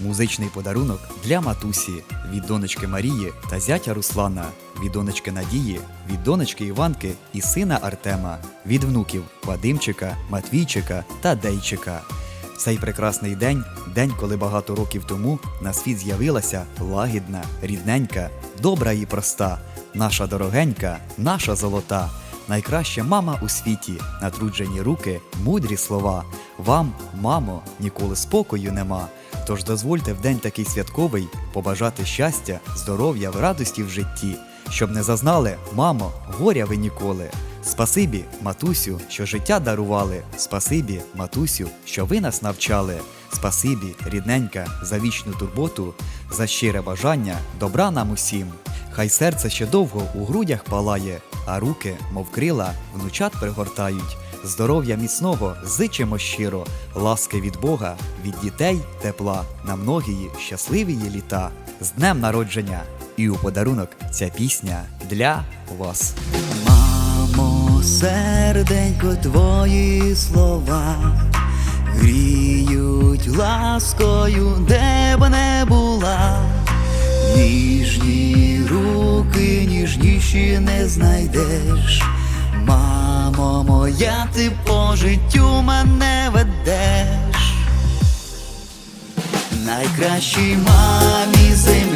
Музичний подарунок для матусі від донечки Марії та зятя Руслана, від донечки Надії, від донечки Іванки і сина Артема, від внуків Вадимчика, Матвійчика та Дейчика. Цей прекрасний день день, коли багато років тому на світ з'явилася лагідна, рідненька, добра і проста, наша дорогенька, наша золота, найкраща мама у світі, натруджені руки, мудрі слова. Вам, мамо, ніколи спокою нема. Тож дозвольте в день такий святковий побажати щастя, здоров'я, в радості в житті, щоб не зазнали, мамо, горя ви ніколи. Спасибі, матусю, що життя дарували. Спасибі, матусю, що ви нас навчали. Спасибі, рідненька, за вічну турботу, за щире бажання, добра нам усім. Хай серце ще довго у грудях палає, а руки, мов крила, внучат пригортають. Здоров'я міцного зичимо щиро, ласки від Бога, від дітей тепла, на многії щасливії літа. З днем народження! І у подарунок ця пісня для вас. Мамо, серденько, твої слова гріють ласкою, де б не була. Ніжні руки, ніжніші не знайдеш. Мамо моя, ти по життю мене ведеш. Найкращій мамі землі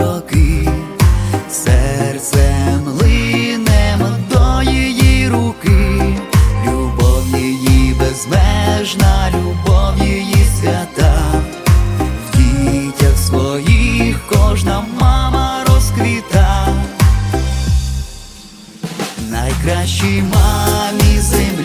роки, серцем линемо до її руки, любов її безмежна, любов її свята, в дітях своїх кожна мама розквіта. Найкращій мамі землі